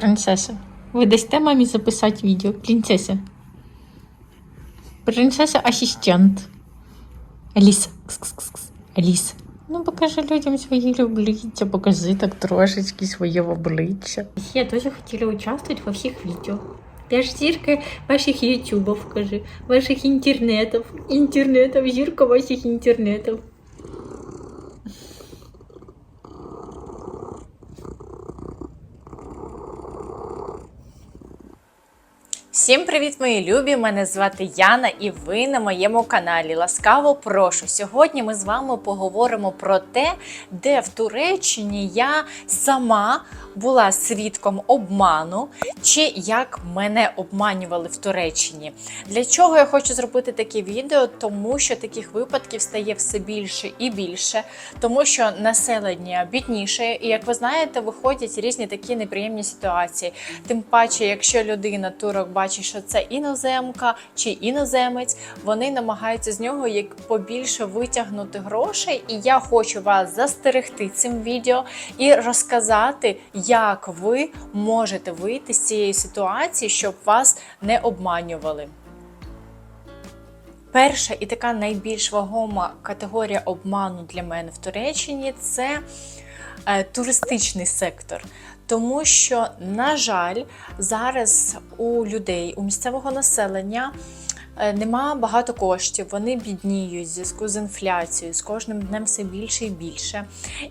Принцеса, ви дасте мамі записати відео? Принцеса. Принцеса асистент. Аліса. Аліса. Ну, покажи людям своє обличчя, покажи так трошечки своє обличчя. Я дуже хотіла участвувати во всіх відео. Я ж зірка ваших ютубов, кажи, ваших інтернетів. Інтернетів, зірка ваших інтернетів. Всім привіт, мої любі! Мене звати Яна, і ви на моєму каналі. Ласкаво прошу. Сьогодні ми з вами поговоримо про те, де в Туреччині я сама була свідком обману, чи як мене обманювали в Туреччині. Для чого я хочу зробити таке відео? Тому що таких випадків стає все більше і більше, тому що населення бідніше, і як ви знаєте, виходять різні такі неприємні ситуації. Тим паче, якщо людина турок бачить, що це іноземка чи іноземець, вони намагаються з нього як побільше витягнути грошей. І я хочу вас застерегти цим відео і розказати, як ви можете вийти з цієї ситуації, щоб вас не обманювали. Перша і така найбільш вагома категорія обману для мене в Туреччині це е, туристичний сектор. Тому що, на жаль, зараз у людей, у місцевого населення е, нема багато коштів, вони бідніють в зв'язку з інфляцією, з кожним днем все більше і більше.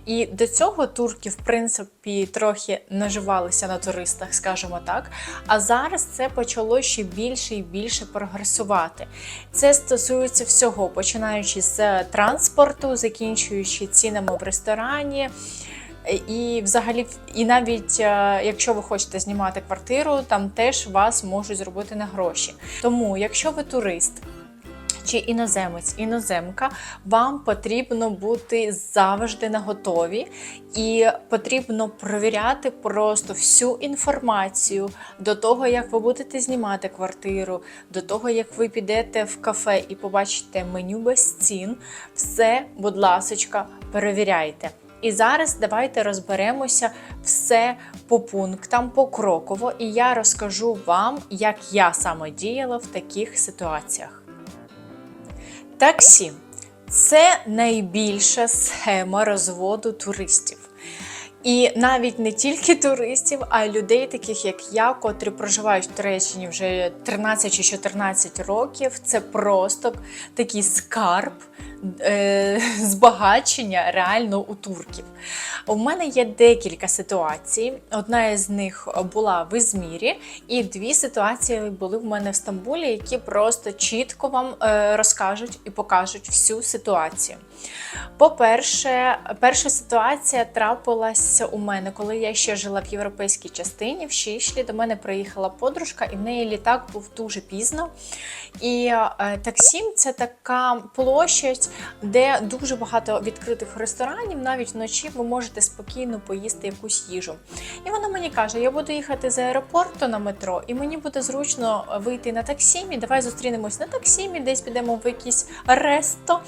І до цього турки, в принципі, трохи наживалися на туристах, скажімо так. А зараз це почало ще більше і більше прогресувати. Це стосується всього, починаючи з транспорту, закінчуючи цінами в ресторані. І взагалі, і навіть е, якщо ви хочете знімати квартиру, там теж вас можуть зробити на гроші. Тому, якщо ви турист. Чи іноземець, іноземка, вам потрібно бути завжди на готові, і потрібно провіряти просто всю інформацію до того, як ви будете знімати квартиру, до того, як ви підете в кафе і побачите меню без цін. Все, будь ласочка, перевіряйте. І зараз давайте розберемося все по пунктам, покроково, і я розкажу вам, як я саме діяла в таких ситуаціях. Таксі це найбільша схема розводу туристів. І навіть не тільки туристів, а й людей, таких як я, котрі проживають в Туреччині вже 13 чи 14 років. Це просто такий скарб е, збагачення реально у турків. У мене є декілька ситуацій. Одна із них була в Ізмірі, і дві ситуації були в мене в Стамбулі, які просто чітко вам е, розкажуть і покажуть всю ситуацію. По-перше, перша ситуація трапилася у мене, коли я ще жила в європейській частині, в Шішлі. До мене приїхала подружка, і в неї літак був дуже пізно. І е, Таксім це така площадь, де дуже багато відкритих ресторанів. Навіть вночі ви можете спокійно поїсти якусь їжу. І вона мені каже: я буду їхати з аеропорту на метро, і мені буде зручно вийти на таксімі. Давай зустрінемось на таксімі, десь підемо в якийсь ресто,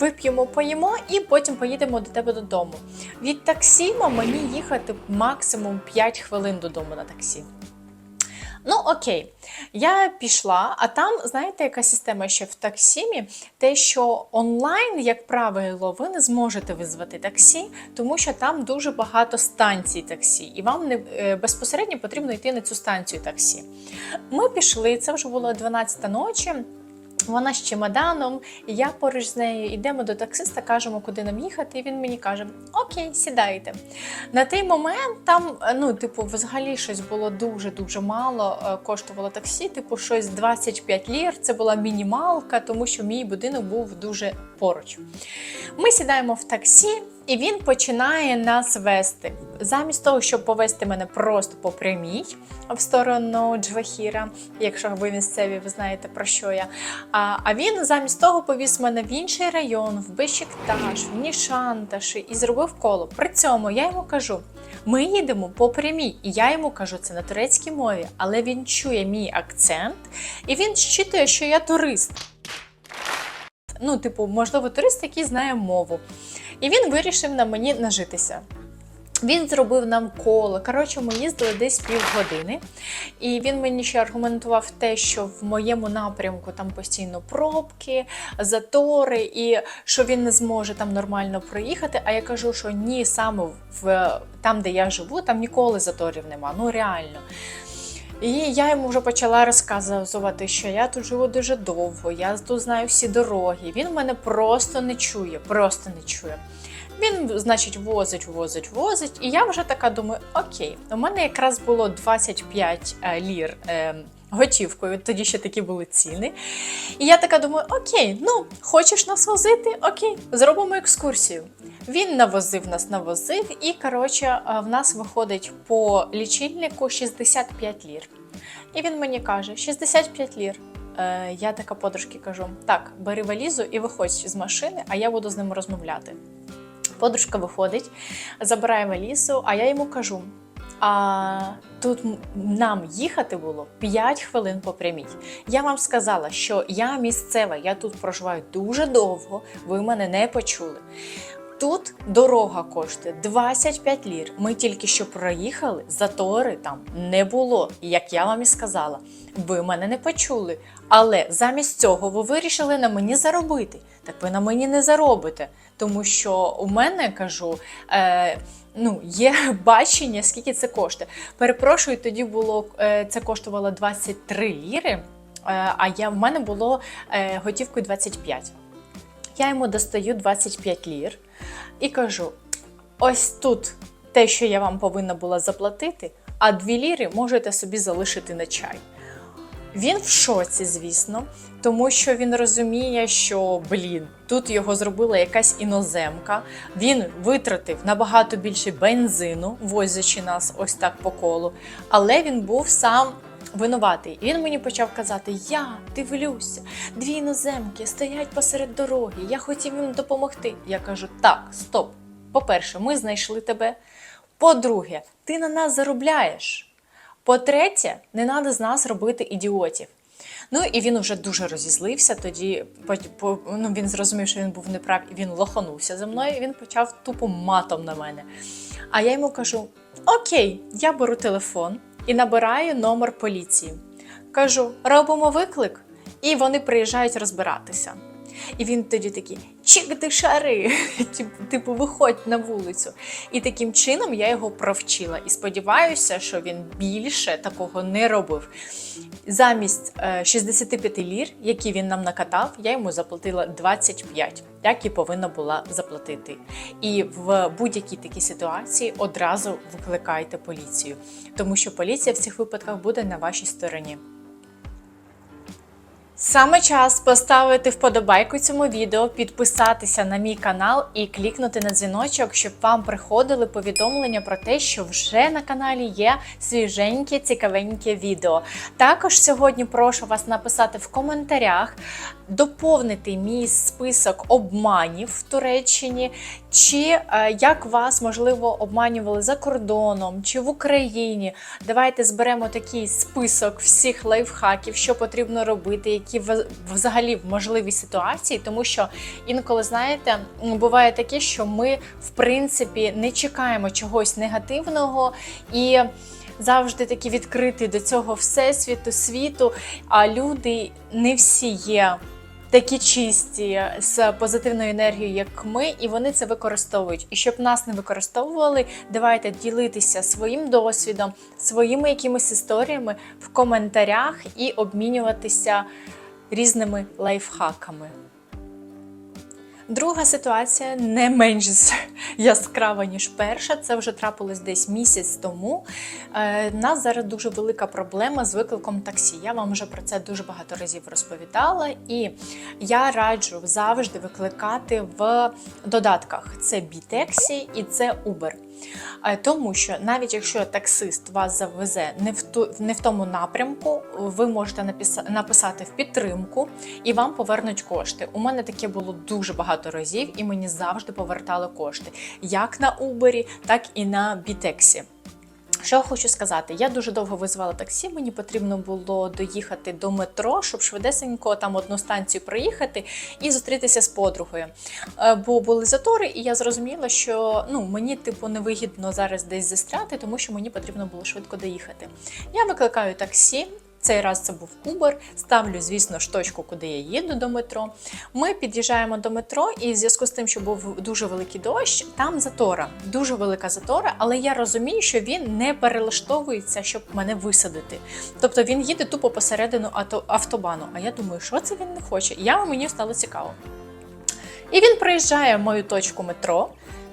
вип'ємо, поїмо, і потім поїдемо до тебе додому. Від таксіма мені їхати максимум 5 хвилин додому на таксі. Ну, окей, я пішла, а там, знаєте, яка система ще в таксімі? Те, що онлайн, як правило, ви не зможете визвати таксі, тому що там дуже багато станцій таксі, і вам не е, безпосередньо потрібно йти на цю станцію таксі. Ми пішли, це вже було 12 ночі. Вона з чемоданом, я поруч з нею йдемо до таксиста, кажемо, куди нам їхати. І він мені каже: Окей, сідайте. На той момент там, ну, типу, взагалі щось було дуже-дуже мало. е, Коштувало таксі, типу, щось 25 лір. Це була мінімалка, тому що мій будинок був дуже поруч. Ми сідаємо в таксі. І він починає нас вести. Замість того, щоб повести мене просто по прямій в сторону Джвахіра, якщо ви місцеві, ви знаєте про що я. А, а він замість того повіз мене в інший район, в Бешікташ, в Нішанташі і зробив коло. При цьому я йому кажу: ми їдемо по прямій, і я йому кажу це на турецькій мові, але він чує мій акцент і він щитує, що я турист. Ну, типу, можливо, турист, який знає мову. І він вирішив на мені нажитися. Він зробив нам коло. Коротше, ми їздили десь півгодини. І він мені ще аргументував те, що в моєму напрямку там постійно пробки, затори, і що він не зможе там нормально проїхати. А я кажу, що ні, саме в там, де я живу, там ніколи заторів нема. Ну реально. І я йому вже почала розказувати, що я тут живу дуже довго, я тут знаю всі дороги. Він мене просто не чує, просто не чує. Він, значить, возить, возить, возить. І я вже така думаю: окей, у мене якраз було 25 е, лір е, готівкою, тоді ще такі були ціни. І я така думаю: окей, ну хочеш нас возити? Окей, зробимо екскурсію. Він навозив нас, навозив, і коротше, е, в нас виходить по лічильнику 65 лір. І він мені каже: 65 лір. Е, я така подружки кажу: так, бери валізу і виходь з машини, а я буду з ним розмовляти. Подружка виходить, забирає валізу, а я йому кажу: а тут нам їхати було 5 хвилин по прямій. Я вам сказала, що я місцева, я тут проживаю дуже довго, ви мене не почули. Тут дорога коштує 25 лір. Ми тільки що проїхали, затори там не було. Як я вам і сказала, ви мене не почули. Але замість цього ви вирішили на мені заробити. Так ви на мені не заробите. Тому що у мене кажу. Е, Ну, є бачення, скільки це коштує. Перепрошую, тоді було е, це коштувало 23 ліри, е, а я в мене було е, готівкою 25. Я йому достаю 25 лір і кажу: ось тут те, що я вам повинна була заплатити, а 2 ліри можете собі залишити на чай. Він в шоці, звісно, тому що він розуміє, що блін, тут його зробила якась іноземка. Він витратив набагато більше бензину, возячи нас ось так по колу. Але він був сам винуватий. І він мені почав казати: Я дивлюся, дві іноземки стоять посеред дороги. Я хотів їм допомогти. Я кажу: так, стоп. По-перше, ми знайшли тебе. По-друге, ти на нас заробляєш. По-третє, не треба з нас робити ідіотів. Ну і він вже дуже розізлився. Тоді по- ну, він зрозумів, що він був неправ, і він лоханувся за мною. І він почав тупо матом на мене. А я йому кажу: Окей, я беру телефон і набираю номер поліції. Кажу, робимо виклик, і вони приїжджають розбиратися. І він тоді такий чик ти шари, Типу- виходь на вулицю. І таким чином я його провчила. І сподіваюся, що він більше такого не робив. Замість е, 65 лір, які він нам накатав, я йому заплатила 25, як і повинна була заплатити. І в будь-якій такій ситуації одразу викликайте поліцію, тому що поліція в цих випадках буде на вашій стороні. Саме час поставити вподобайку цьому відео, підписатися на мій канал і клікнути на дзвіночок, щоб вам приходили повідомлення про те, що вже на каналі є свіженьке, цікавеньке відео. Також сьогодні прошу вас написати в коментарях, доповнити мій список обманів в Туреччині, чи е, як вас можливо обманювали за кордоном чи в Україні. Давайте зберемо такий список всіх лайфхаків, що потрібно робити, які взагалі в можливій ситуації, тому що інколи, знаєте, буває таке, що ми в принципі не чекаємо чогось негативного і. Завжди такі відкриті до цього всесвіту, світу. А люди не всі є такі чисті з позитивною енергією, як ми, і вони це використовують. І щоб нас не використовували, давайте ділитися своїм досвідом, своїми якимись історіями в коментарях і обмінюватися різними лайфхаками. Друга ситуація не менш яскрава, ніж перша. Це вже трапилось десь місяць тому. Е, У нас зараз дуже велика проблема з викликом таксі. Я вам вже про це дуже багато разів розповідала, і я раджу завжди викликати в додатках: це Бітексі і це Uber. Е, Тому що навіть якщо таксист вас завезе не в ту не в тому напрямку, ви можете написати в підтримку і вам повернуть кошти. У мене таке було дуже багато разів, і мені завжди повертали кошти як на Uber, так і на Бітексі. Що хочу сказати, я дуже довго визвала таксі. Мені потрібно було доїхати до метро, щоб швидесенько там одну станцію проїхати і зустрітися з подругою. Е, Бо були затори, і я зрозуміла, що ну мені типу невигідно зараз десь застряти, тому що мені потрібно було швидко доїхати. Я викликаю таксі. Цей раз це був Uber. Ставлю, звісно ж, точку, куди я їду до метро. Ми під'їжджаємо до метро, і в зв'язку з тим, що був дуже великий дощ, там затора, дуже велика затора, але я розумію, що він не перелаштовується, щоб мене висадити. Тобто він їде тупо посередину автобану. А я думаю, що це він не хоче? Я мені стало цікаво. І він приїжджає в мою точку метро,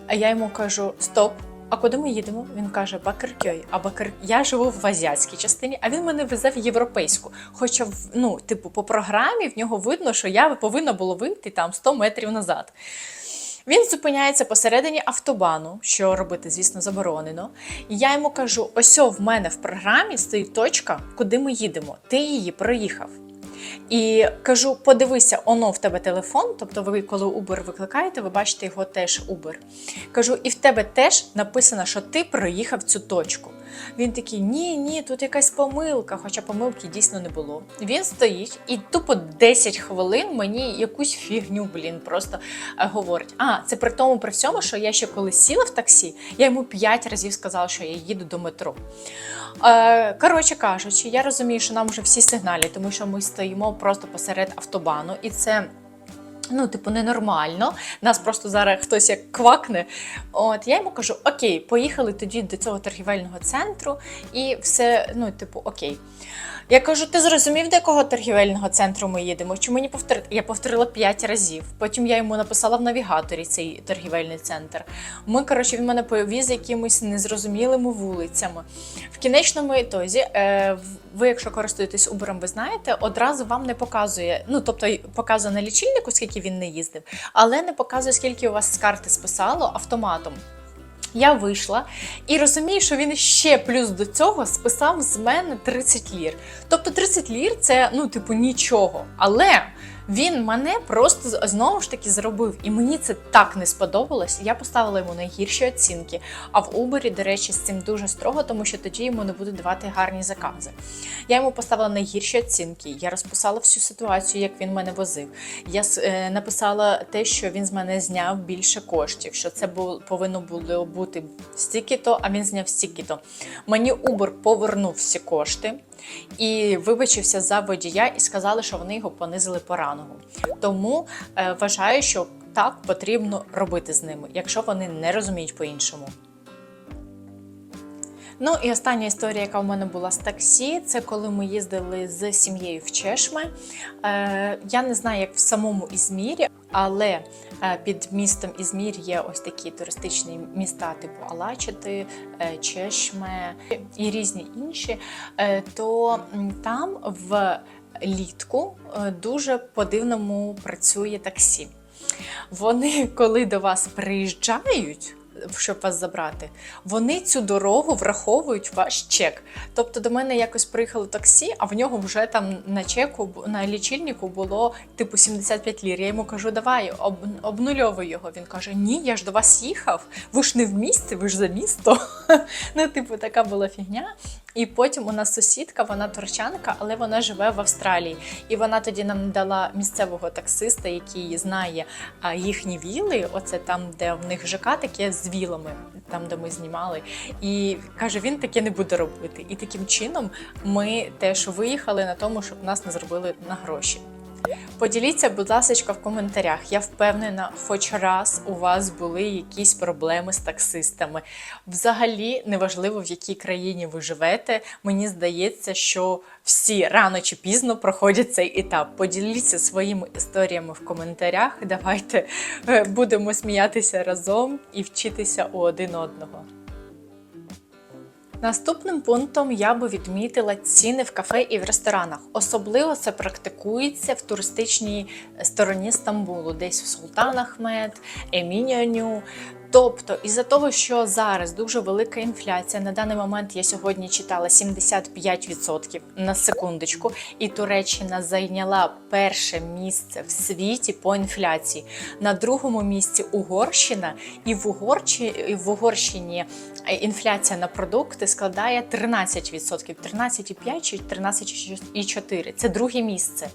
а я йому кажу: Стоп! А куди ми їдемо? Він каже Бакаркьой. А Бакар... я живу в азіатській частині, а він мене везе в європейську. Хоча, ну, типу, по програмі в нього видно, що я повинна було вийти там 100 метрів назад. Він зупиняється посередині автобану, що робити, звісно, заборонено. І я йому кажу: ось в мене в програмі стоїть точка, куди ми їдемо. Ти її проїхав. І кажу: подивися, оно в тебе телефон. Тобто, ви, коли Uber викликаєте, ви бачите його теж Uber. Кажу, і в тебе теж написано, що ти проїхав цю точку. Він такий: ні, ні, тут якась помилка, хоча помилки дійсно не було. Він стоїть і тупо 10 хвилин мені якусь фігню, блін, просто е, говорить. А, це при тому, при всьому, що я ще коли сіла в таксі, я йому 5 разів сказала, що я їду до метро. Е, коротше кажучи, я розумію, що нам вже всі сигналі, тому що ми стоїмо просто посеред автобану, і це. Ну, типу, ненормально. Нас просто зараз хтось як квакне. От я йому кажу: Окей, поїхали тоді до цього торгівельного центру, і все, ну, типу, окей. Я кажу, ти зрозумів, до якого торгівельного центру ми їдемо? Чи мені повторити? Я повторила п'ять разів. Потім я йому написала в навігаторі цей торгівельний центр. Ми, коротше, він мене повіз якимись незрозумілими вулицями. В кінечному ітозі, е, ви, якщо користуєтесь Uber, ви знаєте, одразу вам не показує, ну тобто показує на лічильнику, скільки він не їздив, але не показує, скільки у вас з карти списало автоматом. Я вийшла і розумію, що він ще плюс до цього списав з мене 30 лір. Тобто 30 лір це ну, типу, нічого. Але він мене просто знову ж таки зробив. І мені це так не сподобалось. Я поставила йому найгірші оцінки. А в Uber, до речі, з цим дуже строго, тому що тоді йому не будуть давати гарні закази. Я йому поставила найгірші оцінки. Я розписала всю ситуацію, як він мене возив. Я е, написала те, що він з мене зняв більше коштів, що це повинно було бути стільки-то, а він зняв стільки-то. Мені Uber повернув всі кошти і вибачився за водія, і сказали, що вони його понизили по рангу. Тому е, вважаю, що так потрібно робити з ними, якщо вони не розуміють по-іншому. Ну і остання історія, яка в мене була з таксі, це коли ми їздили з сім'єю в Чешме. Е, я не знаю, як в самому Ізмірі, але е, під містом Ізмір є ось такі туристичні міста, типу Алачити, е, Чешме і різні інші. То там в літку дуже по-дивному працює таксі. Вони, коли до вас приїжджають, щоб вас забрати, вони цю дорогу враховують ваш чек. Тобто до мене якось приїхало таксі, а в нього вже там на чеку на лічильнику було типу 75 лір. Я йому кажу, давай об, обнульовуй його. Він каже: Ні, я ж до вас їхав. Ви ж не в місті, ви ж за місто. Ну, типу, така була фігня. І потім у нас сусідка, вона турчанка, але вона живе в Австралії. І вона тоді нам дала місцевого таксиста, який знає їхні віли. Оце там, де в них ЖК таке з вілами, там де ми знімали. І каже, він таке не буде робити. І таким чином ми теж виїхали на тому, щоб нас не зробили на гроші. Поділіться, будь ласка, в коментарях. Я впевнена, хоч раз у вас були якісь проблеми з таксистами. Взагалі, неважливо, в якій країні ви живете. Мені здається, що всі рано чи пізно проходять цей етап. Поділіться своїми історіями в коментарях. Давайте е, будемо сміятися разом і вчитися у один одного. Наступним пунктом я би відмітила ціни в кафе і в ресторанах. Особливо це практикується в туристичній стороні Стамбулу, десь в Султан Ахмед, Еміняню. Тобто, із-за того, що зараз дуже велика інфляція, на даний момент я сьогодні читала 75% на секундочку, і Туреччина зайняла перше місце в світі по інфляції. На другому місці Угорщина, і в, Угорчі, і в Угорщині е, інфляція на продукти складає 13%, 13,5 чи 13,4. Це друге місце.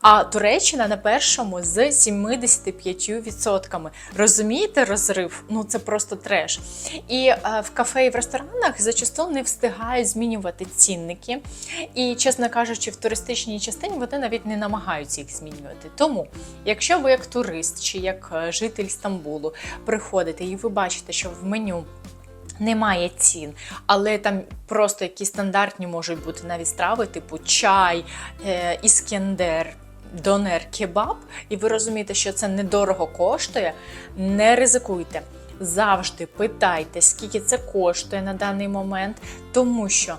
А Туреччина на першому з 75%. Розумієте розрив? Ну це просто треш. І е, в кафе і в ресторанах зачасту не встигають змінювати цінники. І, чесно кажучи, в туристичній частині вони навіть не намагаються їх змінювати. Тому, якщо ви як турист чи як е, житель Стамбулу приходите і ви бачите, що в меню немає цін, але там просто якісь стандартні можуть бути навіть страви, типу чай, е, іскендер. Донер кебаб, і ви розумієте, що це недорого коштує, не ризикуйте. Завжди питайте, скільки це коштує на даний момент, тому що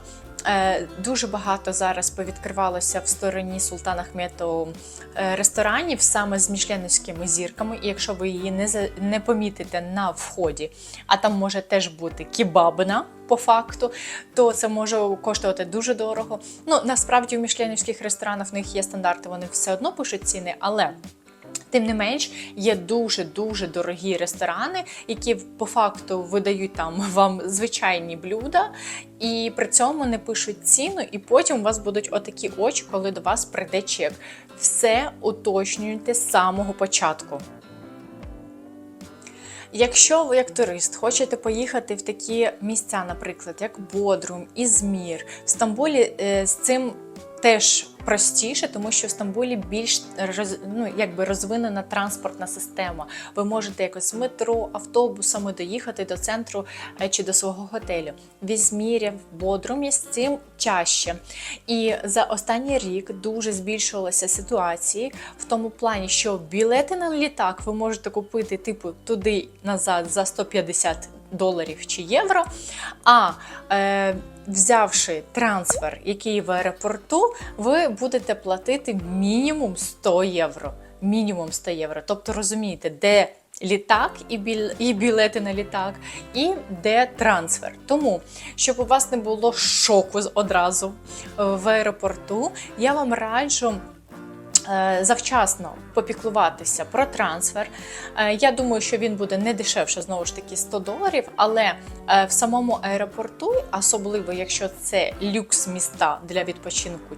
дуже багато зараз повідкривалося в стороні Султана Ахмету е, ресторанів саме з мішленівськими зірками. І якщо ви її не, не помітите на вході, а там може теж бути кебабна по факту, то це може коштувати дуже дорого. Ну насправді у мішленівських ресторанах в них є стандарти, вони все одно пишуть ціни, але. Тим не менш, є дуже дуже дорогі ресторани, які по факту видають там вам звичайні блюда, і при цьому не пишуть ціну, і потім у вас будуть отакі очі, коли до вас прийде чек. Все уточнюйте з самого початку. Якщо ви як турист хочете поїхати в такі місця, наприклад, як Бодрум, Ізмір, в Стамбулі е, з цим теж простіше, тому що в Стамбулі більш ну, якби розвинена транспортна система. Ви можете якось метро, автобусами доїхати до центру е, чи до свого готелю. В в Бодрумі з цим чаще. І за останній рік дуже збільшилися ситуації в тому плані, що білети на літак ви можете купити типу туди назад за 150 доларів чи євро. А е, взявши трансфер, який в аеропорту, ви будете платити мінімум 100 євро. Мінімум 100 євро. Тобто розумієте, де літак і, біль... і білети на літак, і де трансфер. Тому, щоб у вас не було шоку одразу е, в аеропорту, я вам раджу. Е, Завчасно попіклуватися про трансфер. Е, Я думаю, що він буде не дешевше, знову ж таки, 100 доларів, але е, в самому аеропорту, особливо якщо це люкс міста для відпочинку,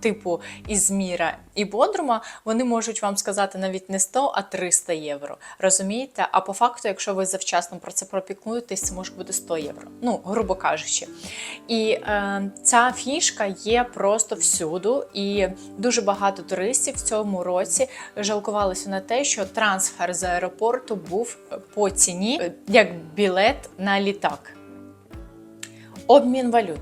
типу Ізміра і Бодрума, вони можуть вам сказати навіть не 100, а 300 євро. Розумієте? А по факту, якщо ви завчасно про це пропіклуєтесь, це може бути 100 євро. Ну, грубо кажучи. І е, ця фішка є просто всюду, і дуже багато туристів в цьому році жалкувалися на те, що трансфер з аеропорту був по ціні е, як білет на літак. Обмін валют.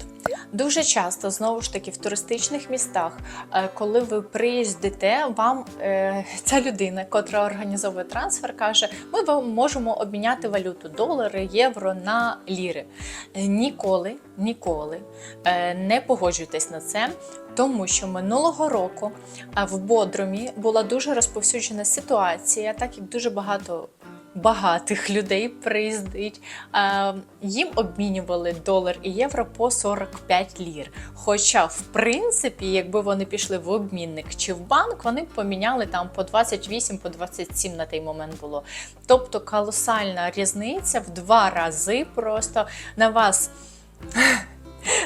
Дуже часто, знову ж таки, в туристичних містах, е, коли ви приїздите, вам е, ця людина, котра організовує трансфер, каже: ми вам можемо обміняти валюту долари, євро на ліри. Ніколи, ніколи е, не погоджуйтесь на це, тому що минулого року в Бодрумі була дуже розповсюджена ситуація, так як дуже багато багатих людей приїздить. Їм обмінювали долар і євро по 45 лір. Хоча, в принципі, якби вони пішли в обмінник чи в банк, вони б поміняли там по 28, по 27 на той момент було. Тобто колосальна різниця в два рази просто на вас.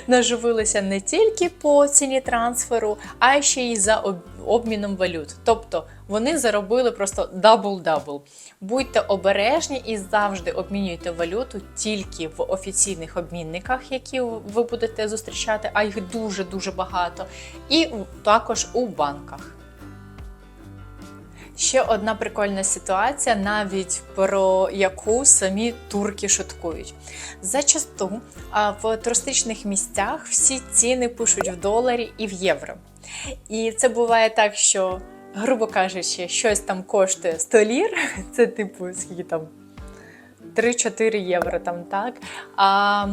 Наживилися не тільки по ціні трансферу, а ще й за обміном валют. Тобто вони заробили просто дабл-дабл. Будьте обережні і завжди обмінюйте валюту тільки в офіційних обмінниках, які ви будете зустрічати, а їх дуже дуже багато, і також у банках. Ще одна прикольна ситуація, навіть про яку самі турки шуткують. Зачасту в туристичних місцях всі ціни пишуть в доларі і в євро. І це буває так, що, грубо кажучи, щось там коштує 100 лір, це типу скільки там 3-4 євро там, так. А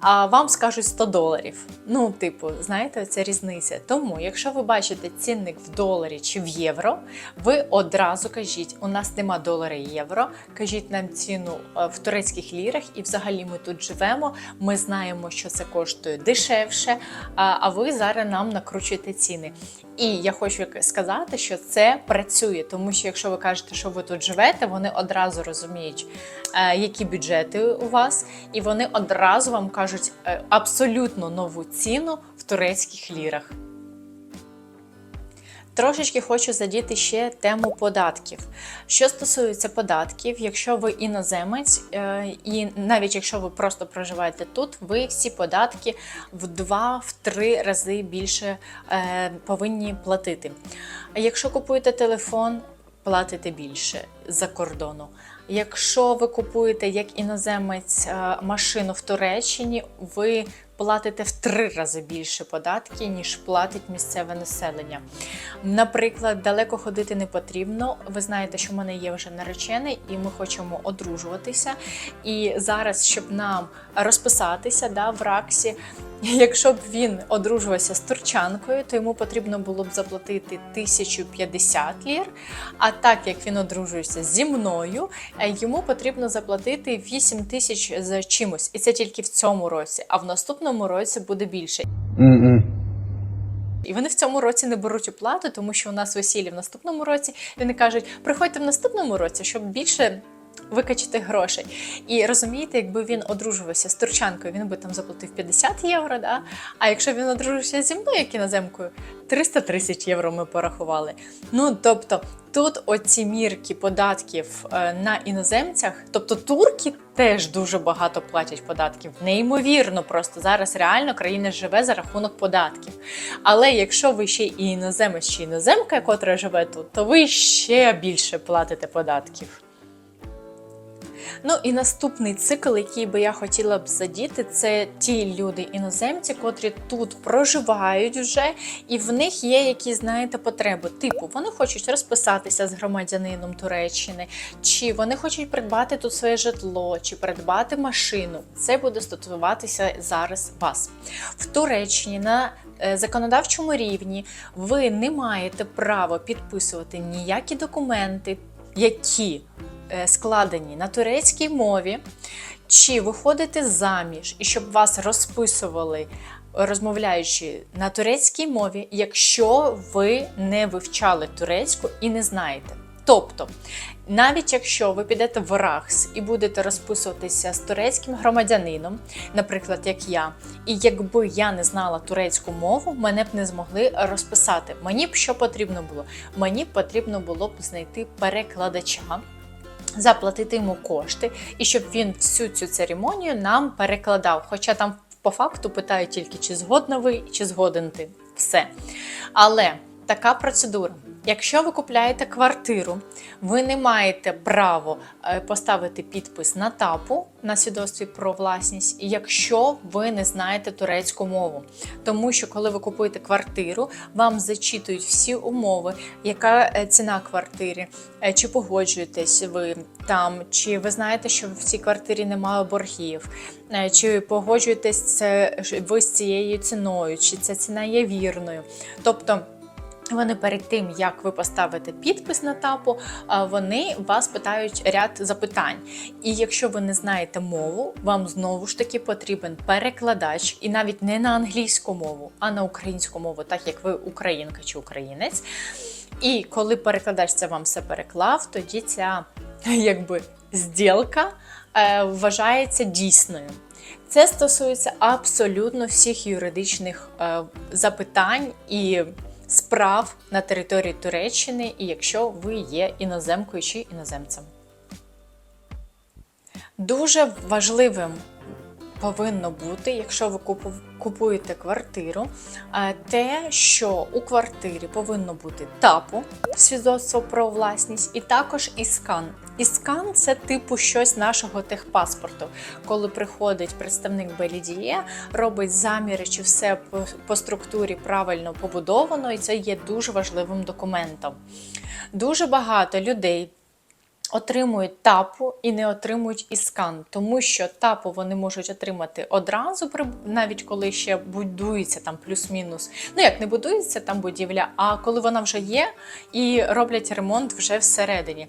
а вам скажуть 100 доларів. Ну, типу, знаєте, це різниця. Тому, якщо ви бачите цінник в доларі чи в євро, ви одразу кажіть: у нас нема долара і євро. Кажіть нам ціну е, в турецьких лірах, і взагалі ми тут живемо. Ми знаємо, що це коштує дешевше. А а ви зараз нам накручуєте ціни. І я хочу сказати, що це працює, тому що якщо ви кажете, що ви тут живете, вони одразу розуміють, е, які бюджети у вас, і вони одразу вам кажуть е, абсолютно нову ціну в турецьких лірах. Трошечки хочу задіти ще тему податків. Що стосується податків, якщо ви іноземець, е, і навіть якщо ви просто проживаєте тут, ви всі податки в 2-3 рази більше е, повинні платити. Якщо купуєте телефон, платите більше за кордону. Якщо ви купуєте як іноземець е, машину в Туреччині, ви платите в три рази більше податки, ніж платить місцеве населення. Наприклад, далеко ходити не потрібно. Ви знаєте, що в мене є вже наречений, і ми хочемо одружуватися. І зараз, щоб нам розписатися да, в Раксі, якщо б він одружувався з турчанкою, то йому потрібно було б заплатити 1050 лір. А так як він одружується зі мною, е, йому потрібно заплатити 8 тисяч за чимось. І це тільки в цьому році. А в наступному році буде більше. Mm-mm. І вони в цьому році не беруть оплату, тому що у нас весілля в наступному році. І вони кажуть, приходьте в наступному році, щоб більше. Викачати грошей. І розумієте, якби він одружувався з турчанкою, він би там заплатив 50 євро. Да? А якщо він одружився зі мною, як іноземкою, 330 євро ми порахували. Ну тобто тут оці мірки податків е, на іноземцях, тобто турки теж дуже багато платять податків. Неймовірно, просто зараз реально країна живе за рахунок податків. Але якщо ви ще і іноземець чи іноземка, котра живе тут, то ви ще більше платите податків. Ну і наступний цикл, який би я хотіла б задіти, це ті люди іноземці, котрі тут проживають вже, і в них є якісь, знаєте, потреби. Типу, вони хочуть розписатися з громадянином Туреччини, чи вони хочуть придбати тут своє житло, чи придбати машину. Це буде стосуватися зараз вас в Туреччині на е, законодавчому рівні. Ви не маєте права підписувати ніякі документи, які складені на турецькій мові, чи виходити заміж, і щоб вас розписували, розмовляючи на турецькій мові, якщо ви не вивчали турецьку і не знаєте. Тобто, навіть якщо ви підете в Рахс і будете розписуватися з турецьким громадянином, наприклад, як я, і якби я не знала турецьку мову, мене б не змогли розписати. Мені б що потрібно було? Мені б потрібно було б знайти перекладача. Заплатити йому кошти, і щоб він всю цю церемонію нам перекладав. Хоча там по факту питають тільки, чи згодна ви, чи згоден ти. Все. Але така процедура. Якщо ви купляєте квартиру, ви не маєте право е, поставити підпис на тапу на свідоцтві про власність, якщо ви не знаєте турецьку мову. Тому що коли ви купуєте квартиру, вам зачитують всі умови, яка е, ціна квартири, е, чи погоджуєтесь ви там, чи ви знаєте, що в цій квартирі немає боргів, чи погоджуєтесь ви з цією ціною, чи ця ціна є вірною. Тобто. Вони перед тим, як ви поставите підпис на тапу, вони вас питають ряд запитань. І якщо ви не знаєте мову, вам знову ж таки потрібен перекладач, і навіть не на англійську мову, а на українську мову, так як ви українка чи українець. І коли перекладач це вам все переклав, тоді ця якби зділка е, вважається дійсною. Це стосується абсолютно всіх юридичних е, запитань і справ на території Туреччини, і якщо ви є іноземкою чи іноземцем. Дуже важливим повинно бути, якщо ви купуєте квартиру, е, те, що у квартирі повинно бути тапу, свідоцтво про власність, і також іскан. Іскан це типу щось нашого техпаспорту. Коли приходить представник Белідіє, робить заміри, чи все по структурі правильно побудовано, і це є дуже важливим документом. Дуже багато людей отримують тапу і не отримують іскан, тому що тапу вони можуть отримати одразу, навіть коли ще будується там плюс-мінус. Ну як не будується там будівля, а коли вона вже є і роблять ремонт вже всередині,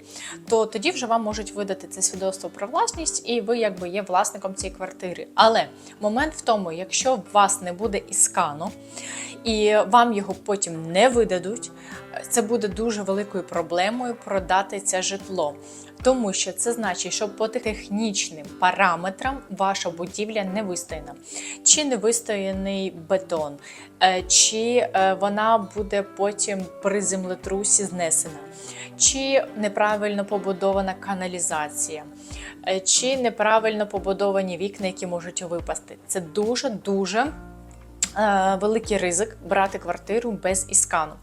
то тоді вже вам можуть видати це свідоцтво про власність, і ви якби є власником цієї квартири. Але момент в тому, якщо у вас не буде іскану, і вам його потім не видадуть, це буде дуже великою проблемою продати це житло. Тому що це значить, що по технічним параметрам ваша будівля не вистояна. Чи не вистояний бетон, е, чи е, вона буде потім при землетрусі знесена, чи неправильно побудована каналізація, е, чи неправильно побудовані вікна, які можуть випасти. Це дуже-дуже великий ризик брати квартиру без іскану.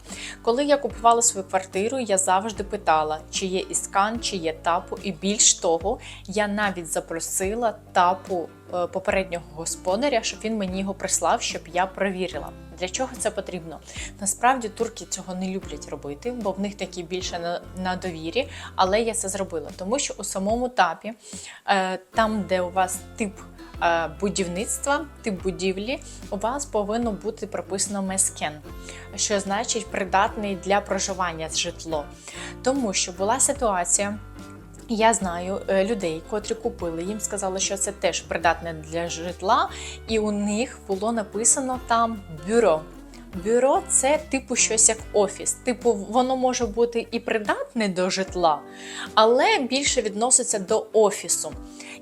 Коли я купувала свою квартиру, я завжди питала, чи є іскан, чи є тапу. І більш того, я навіть запросила тапу е, попереднього господаря, щоб він мені його прислав, щоб я перевірила. Для чого це потрібно? Насправді турки цього не люблять робити, бо в них такі більше на, на довірі. Але я це зробила, тому що у самому тапі, е, там, де у вас тип е, будівництва, тип будівлі, у вас повинно бути прописано мескен, що значить придатний для проживання житло. Тому що була ситуація. Я знаю е, людей, котрі купили, їм сказали, що це теж придатне для житла, і у них було написано там бюро. Бюро це типу щось як офіс. Типу, воно може бути і придатне до житла, але більше відноситься до офісу.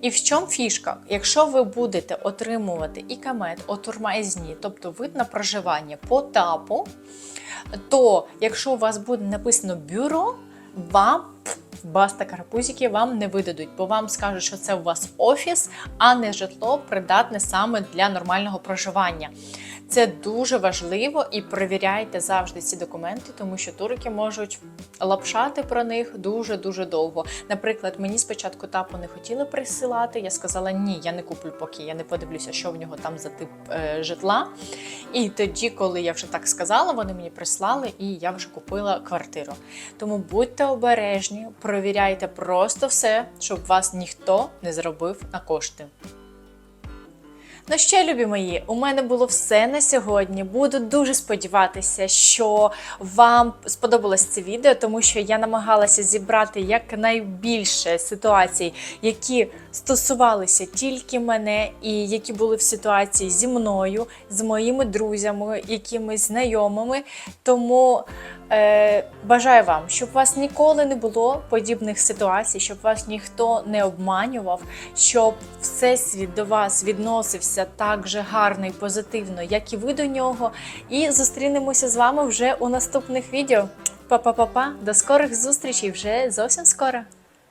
І в чому фішка? Якщо ви будете отримувати і камет, отурмайзні, тобто вид на проживання по тапу, то якщо у вас буде написано бюро, вам баста карапузики вам не видадуть, бо вам скажуть, що це у вас офіс, а не житло придатне саме для нормального проживання. Це дуже важливо і перевіряйте завжди ці документи, тому що турки можуть лапшати про них дуже дуже довго. Наприклад, мені спочатку тапу не хотіли присилати. Я сказала, ні, я не куплю, поки я не подивлюся, що в нього там за тип е, житла. І тоді, коли я вже так сказала, вони мені прислали, і я вже купила квартиру. Тому будьте обережні, перевіряйте просто все, щоб вас ніхто не зробив на кошти. Ну що, любі мої, у мене було все на сьогодні. Буду дуже сподіватися, що вам сподобалось це відео, тому що я намагалася зібрати якнайбільше ситуацій, які стосувалися тільки мене, і які були в ситуації зі мною, з моїми друзями, якимись знайомими. Тому бажаю вам, щоб у вас ніколи не було подібних ситуацій, щоб вас ніхто не обманював, щоб всесвіт до вас відносився так же гарно і позитивно, як і ви до нього. І зустрінемося з вами вже у наступних відео. Па-па-па-па, до скорих зустрічей вже зовсім скоро.